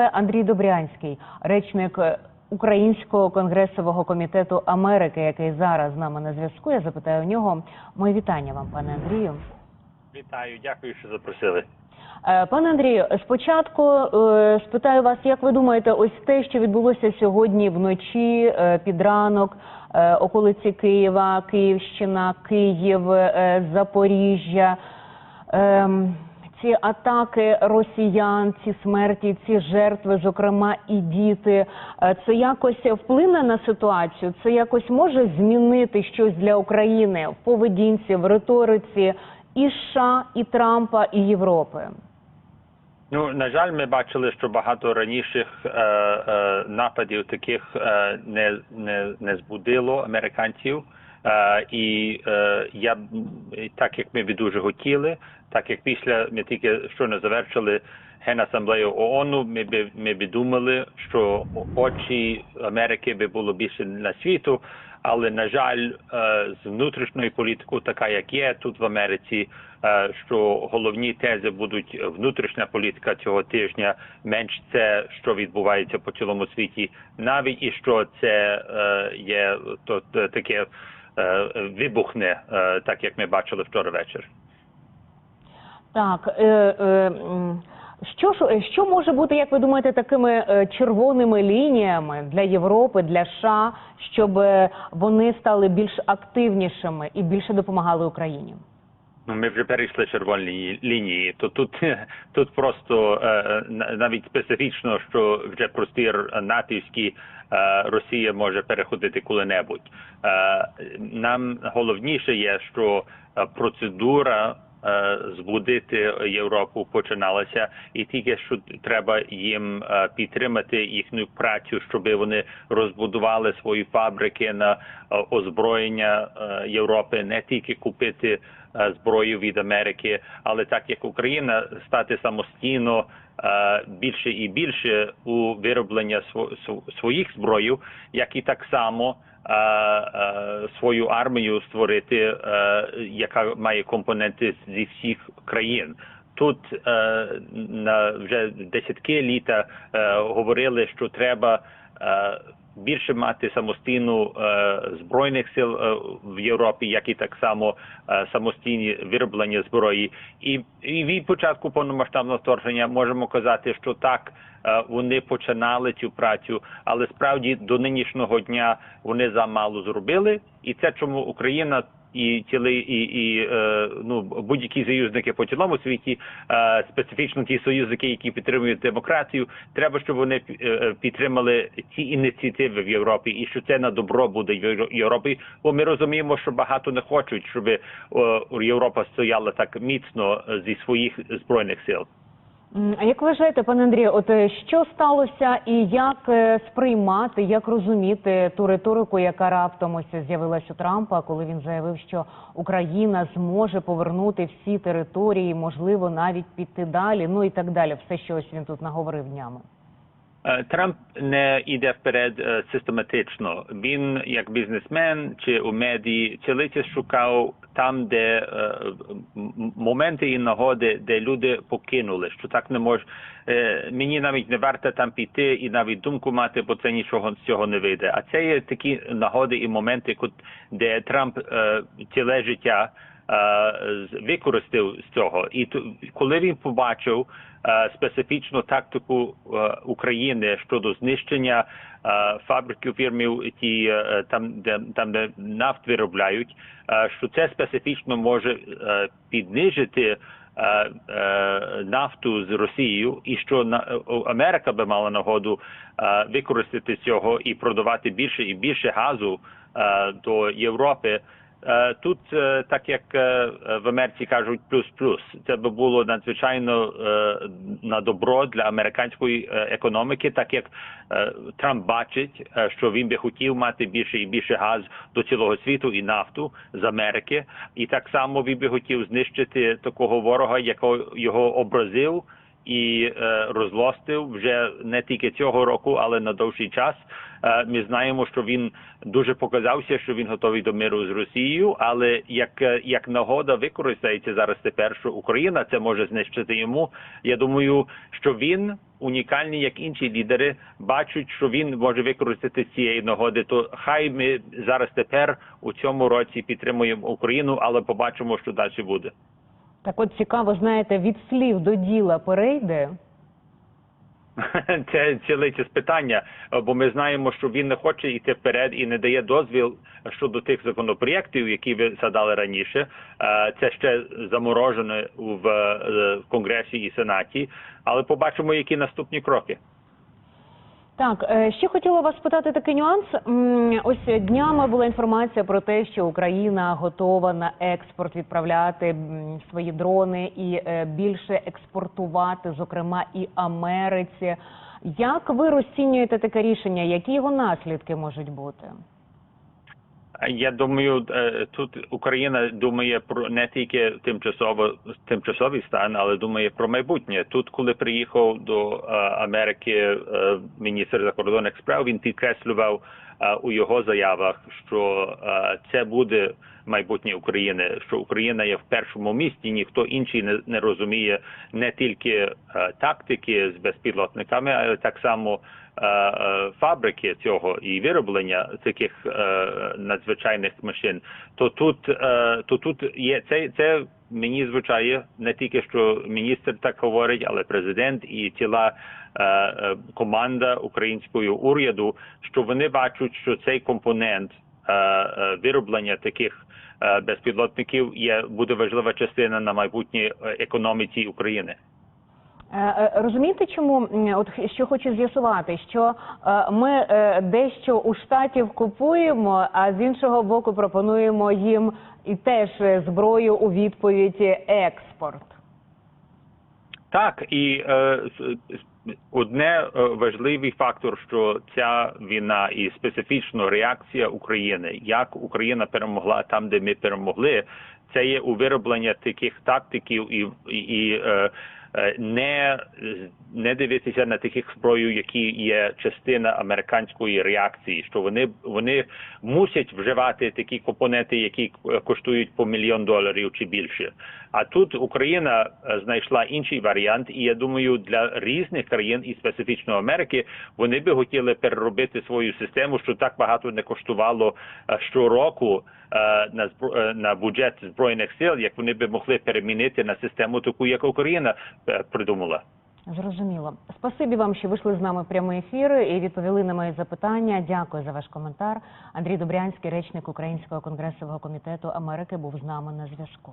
Андрій Добрянський, речник е, Українського конгресового комітету Америки, який зараз з нами на зв'язку. Я запитаю у нього. Мої вітання вам, пане Андрію. Вітаю, дякую, що запросили. Е, Пане Андрію, спочатку е, спитаю вас, як ви думаєте, ось те, що відбулося сьогодні вночі під ранок, околиці Києва, Київщина, Київ, Запоріжжя. Ці атаки росіян, ці смерті, ці жертви, зокрема і діти, е, це якось вплине на ситуацію? Це якось може змінити щось для України в поведінці, в риториці і США, і Трампа, і Європи? Ну на жаль, ми бачили, що багато раніших е, е, нападів таких е, не, не, не збудило американців. Е, і е, я так як ми би дуже хотіли, так як після ми тільки щойно завершили генасамблею ООН, ми би ми би думали, що очі Америки би було більше на світу. Але на жаль, е, з внутрішньою політикою, така як є тут в Америці, що головні тези будуть внутрішня політика цього тижня, менш це, що відбувається по цілому світі, навіть і що це є то таке вибухне, е, так як ми бачили вчора вечір. Так, е, е, що ж, е, що може бути, як ви думаєте, такими е, червоними лініями для Європи, для США, щоб е, вони стали більш активнішими і більше допомагали Україні? Ну, ми вже перейшли червоні лінії-. То тут тут просто е, на- навіть специфічно, що вже простір натівський е, Росія може переходити коли-небудь. Е, нам головніше є, що процедура. Збудити Європу починалася, і тільки що треба їм підтримати їхню працю, щоб вони розбудували свої фабрики на озброєння Європи, не тільки купити зброю від Америки, але так як Україна стати самостійно е, більше і більше у вироблення сво- своїх зброїв, як і так само е, е, свою армію створити, е, яка має компоненти зі всіх країн. Тут е, на вже десятки літа е, говорили, що треба е, більше мати самостійну е, збройних сил е, в Європі, як і так само е, самостійні вироблення зброї. І, і від початку повномасштабного вторгнення можемо казати, що так вони починали цю працю, але справді до нинішнього дня вони замало зробили, і це чому Україна. І цілий і, і е, ну будь-які союзники по цілому світі, е, специфічно ті союзники, які підтримують демократію, треба, щоб вони е, підтримали ці ініціативи в Європі, і що це на добро буде Європі. Бо ми розуміємо, що багато не хочуть, щоб Європа стояла так міцно зі своїх збройних сил. А як вважаєте, пане Андрію, от е, що сталося і як е, сприймати, як розуміти ту риторику, яка раптом ось з'явилась у Трампа, коли він заявив, що Україна зможе повернути всі території, можливо, навіть піти далі, ну і так далі. Все, що ось він тут наговорив днями. Е, Трамп не йде вперед е, систематично. Він як бізнесмен чи у медії цілиці шукав там, де е, моменти і нагоди, де люди покинули, що так не може. Мені навіть не варто там піти і навіть думку мати, бо це нічого з цього не вийде. А це є такі нагоди і моменти, де Трамп ціле життя використав з цього. І коли він побачив е, специфічну тактику е, України щодо знищення е, фабриків фірмів, ті е, там, де там де нафт виробляють, е, що це специфічно може е, піднижити. е, е, Нафту з Росією, і що е, Америка би мала нагоду е, використати цього і продавати більше і більше газу е, до Європи. Е, Тут, е, так як е, в Америці кажуть, плюс-плюс, це би було надзвичайно на добро для американської економіки, так як Трамп бачить, що він би хотів мати більше і більше газ до цілого світу і нафту з Америки, і так само він би хотів знищити такого ворога, якого його образив і розлостив вже не тільки цього року, але на довший час. Е, Ми знаємо, що він дуже показався, що він готовий до миру з Росією. Але як, е, як нагода використається зараз тепер, що Україна це може знищити йому. Я думаю, що він унікальний, як інші лідери, бачать, що він може використати цієї нагоди. То хай ми зараз тепер у цьому році підтримуємо Україну, але побачимо, що далі буде. Так от цікаво, знаєте, від слів до діла перейде. Це цілиться питання, бо ми знаємо, що він не хоче йти вперед і не дає дозвіл щодо тих законопроєктів, які ви задали раніше. Е, Це ще заморожено в е, Конгресі і Сенаті, але побачимо, які наступні кроки. Так, е, ще хотіла вас спитати такий нюанс. Ось днями була інформація про те, що Україна готова на експорт відправляти свої дрони і е, більше експортувати, зокрема і Америці. Як ви розцінюєте таке рішення? Які його наслідки можуть бути? Я думаю, е, тут Україна думає про не тільки тимчасово тимчасовий стан, але думає про майбутнє. Тут, коли приїхав до е, Америки е, міністр закордонних справ, він підкреслював у його заявах, що е, це буде майбутнє України, що Україна є в першому місці. Ніхто інший не, не розуміє не тільки е, тактики з безпілотниками, але так само е, е, фабрики цього і вироблення таких е, надзвичайних машин, то тут, е, то тут є це, це мені звучає не тільки що міністр так говорить, але президент і ціла е, е, команда українського уряду, що вони бачать, що цей компонент е, е, вироблення таких е, безпілотників є буде важлива частина на майбутнє е, економіці України. Е, е, Розумієте, чому от що хочу з'ясувати, що е, ми дещо у штатів купуємо, а з іншого боку пропонуємо їм і теж зброю у відповідь експорт. Так, і е, одне важливий фактор, що ця війна і специфічно реакція України, як Україна перемогла там, де ми перемогли, це є у виробленні таких тактиків і, і, е, не, не дивитися на таких зброю, які є частина американської реакції, що вони, вони мусять вживати такі компоненти, які е, коштують по мільйон доларів чи більше. А тут Україна е, знайшла інший варіант, і я думаю, для різних країн і специфічно Америки вони би хотіли переробити свою систему, що так багато не коштувало е, щороку е, на збро- е, на бюджет збройних сил, як вони би могли перемінити на систему таку, як Україна е, придумала. Зрозуміло. Спасибі вам, що вийшли з нами в прямий ефір і відповіли на мої запитання. Дякую за ваш коментар. Андрій Добрянський, речник Українського конгресового комітету Америки, був з нами на зв'язку.